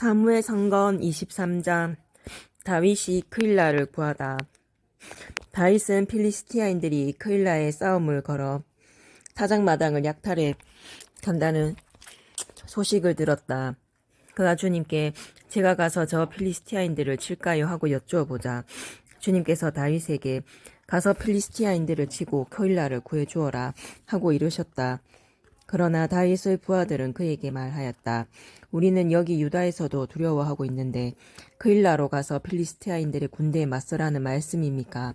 사무엘 성건 23장 다윗이 크일라를 구하다. 다윗은 필리스티아인들이 크일라에 싸움을 걸어 타작마당을 약탈해 간다는 소식을 들었다. 그가 주님께 제가 가서 저 필리스티아인들을 칠까요 하고 여쭈어보자. 주님께서 다윗에게 가서 필리스티아인들을 치고 크일라를 구해주어라 하고 이르셨다. 그러나 다윗의 부하들은 그에게 말하였다. 우리는 여기 유다에서도 두려워하고 있는데 크일라로 가서 필리스티아인들의 군대에 맞서라는 말씀입니까?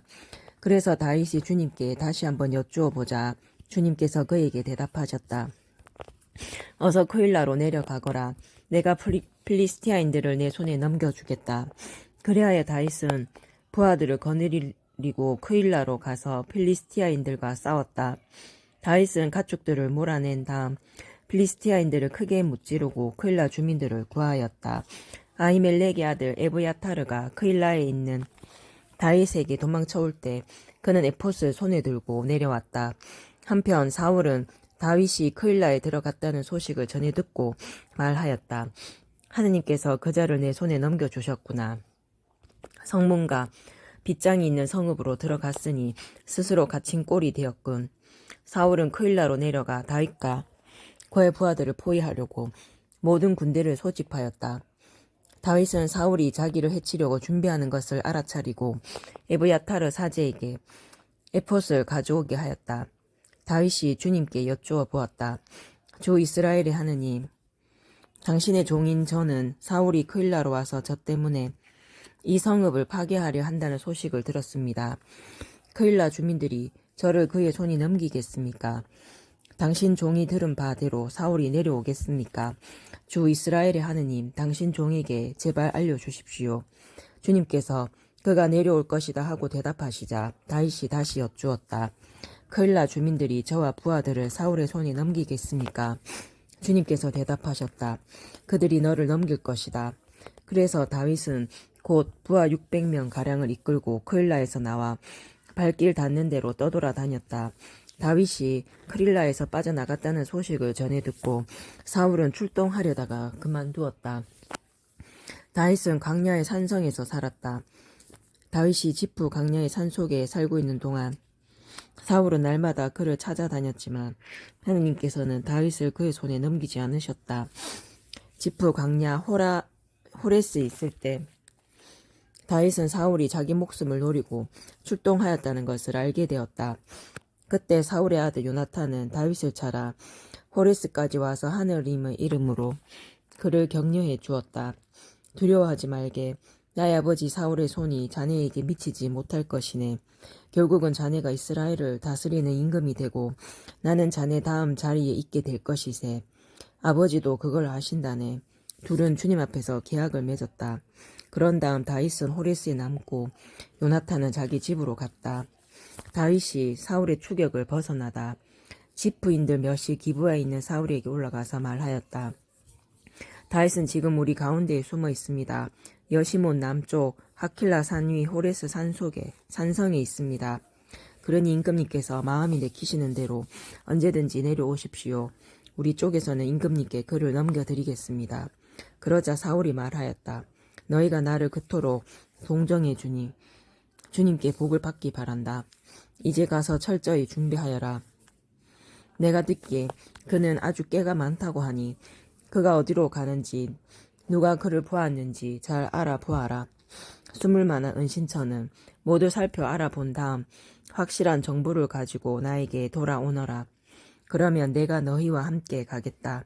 그래서 다윗이 주님께 다시 한번 여쭈어 보자. 주님께서 그에게 대답하셨다. 어서 크일라로 내려가거라. 내가 플리, 필리스티아인들을 내 손에 넘겨주겠다. 그래야 다윗은 부하들을 거느리고 크일라로 가서 필리스티아인들과 싸웠다. 다윗은 가축들을 몰아낸 다음 필리스티아인들을 크게 무찌르고 크일라 주민들을 구하였다. 아이멜렉의 아들 에브야타르가 크일라에 있는 다윗에게 도망쳐올 때 그는 에폿을 손에 들고 내려왔다. 한편 사울은 다윗이 크일라에 들어갔다는 소식을 전해 듣고 말하였다. 하느님께서 그 자를 내 손에 넘겨주셨구나. 성문과 빗장이 있는 성읍으로 들어갔으니 스스로 갇힌 꼴이 되었군. 사울은 크일라로 내려가 다윗과 그의 부하들을 포위하려고 모든 군대를 소집하였다. 다윗은 사울이 자기를 해치려고 준비하는 것을 알아차리고 에브야타르 사제에게 에폿을 가져오게 하였다. 다윗이 주님께 여쭈어 보았다. 주 이스라엘의 하느님, 당신의 종인 저는 사울이 크일라로 와서 저 때문에 이 성읍을 파괴하려 한다는 소식을 들었습니다. 크일라 주민들이 저를 그의 손이 넘기겠습니까? 당신 종이 들은 바대로 사울이 내려오겠습니까? 주 이스라엘의 하느님, 당신 종에게 제발 알려주십시오. 주님께서 그가 내려올 것이다 하고 대답하시자 다윗이 다시 여쭈었다. 크일라 주민들이 저와 부하들을 사울의 손에 넘기겠습니까? 주님께서 대답하셨다. 그들이 너를 넘길 것이다. 그래서 다윗은 곧 부하 600명 가량을 이끌고 크일라에서 나와 발길 닿는 대로 떠돌아다녔다. 다윗이 크릴라에서 빠져나갔다는 소식을 전해 듣고 사울은 출동하려다가 그만두었다. 다윗은 광야의 산성에서 살았다. 다윗이 지프 광야의 산속에 살고 있는 동안 사울은 날마다 그를 찾아다녔지만 하느님께서는 다윗을 그의 손에 넘기지 않으셨다. 지프 광야 호라 호레스에 있을 때 다윗은 사울이 자기 목숨을 노리고 출동하였다는 것을 알게 되었다. 그때 사울의 아들 요나탄은 다윗을 찾아 호레스까지 와서 하늘임의 이름으로 그를 격려해 주었다. 두려워하지 말게. 나의 아버지 사울의 손이 자네에게 미치지 못할 것이네. 결국은 자네가 이스라엘을 다스리는 임금이 되고 나는 자네 다음 자리에 있게 될 것이세. 아버지도 그걸 아신다네. 둘은 주님 앞에서 계약을 맺었다. 그런 다음 다윗은 호레스에 남고 요나탄은 자기 집으로 갔다. 다윗이 사울의 추격을 벗어나다 지프인들 몇이 기부하에 있는 사울에게 올라가서 말하였다. 다윗은 지금 우리 가운데에 숨어 있습니다. 여시몬 남쪽 하킬라 산 위 호레스 산 속에 산성에 있습니다. 그러니 임금님께서 마음이 내키시는 대로 언제든지 내려오십시오. 우리 쪽에서는 임금님께 그를 넘겨드리겠습니다. 그러자 사울이 말하였다. 너희가 나를 그토록 동정해 주니 주님께 복을 받기 바란다. 이제 가서 철저히 준비하여라. 내가 듣기에 그는 아주 깨가 많다고 하니 그가 어디로 가는지 누가 그를 보았는지 잘 알아보아라. 숨을 만한 은신처는 모두 살펴 알아본 다음 확실한 정보를 가지고 나에게 돌아오너라. 그러면 내가 너희와 함께 가겠다.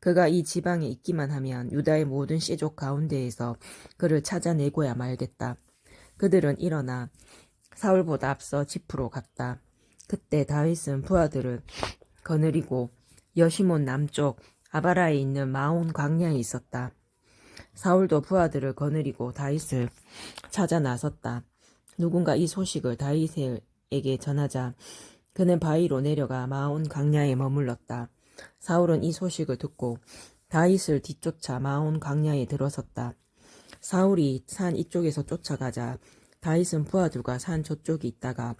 그가 이 지방에 있기만 하면 유다의 모든 씨족 가운데에서 그를 찾아내고야 말겠다. 그들은 일어나 사울보다 앞서 집으로 갔다. 그때 다윗은 부하들을 거느리고 여시몬 남쪽 아바라에 있는 마온 광야에 있었다. 사울도 부하들을 거느리고 다윗을 찾아 나섰다. 누군가 이 소식을 다윗에게 전하자 그는 바위로 내려가 마온 광야에 머물렀다. 사울은 이 소식을 듣고 다윗을 뒤쫓아 마온 광야에 들어섰다. 사울이 산 이쪽에서 쫓아가자 다윗은 부하들과 산 저쪽에 있다가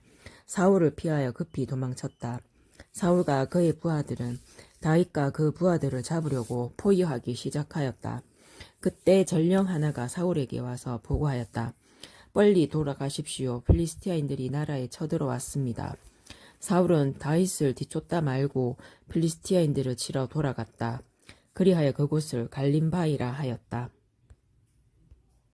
사울을 피하여 급히 도망쳤다. 사울과 그의 부하들은 다윗과 그 부하들을 잡으려고 포위하기 시작하였다. 그때 전령 하나가 사울에게 와서 보고하였다. 빨리 돌아가십시오. 필리스티아인들이 나라에 쳐들어왔습니다. 사울은 다윗을 뒤쫓다 말고 필리스티아인들을 치러 돌아갔다. 그리하여 그곳을 갈림바이라 하였다.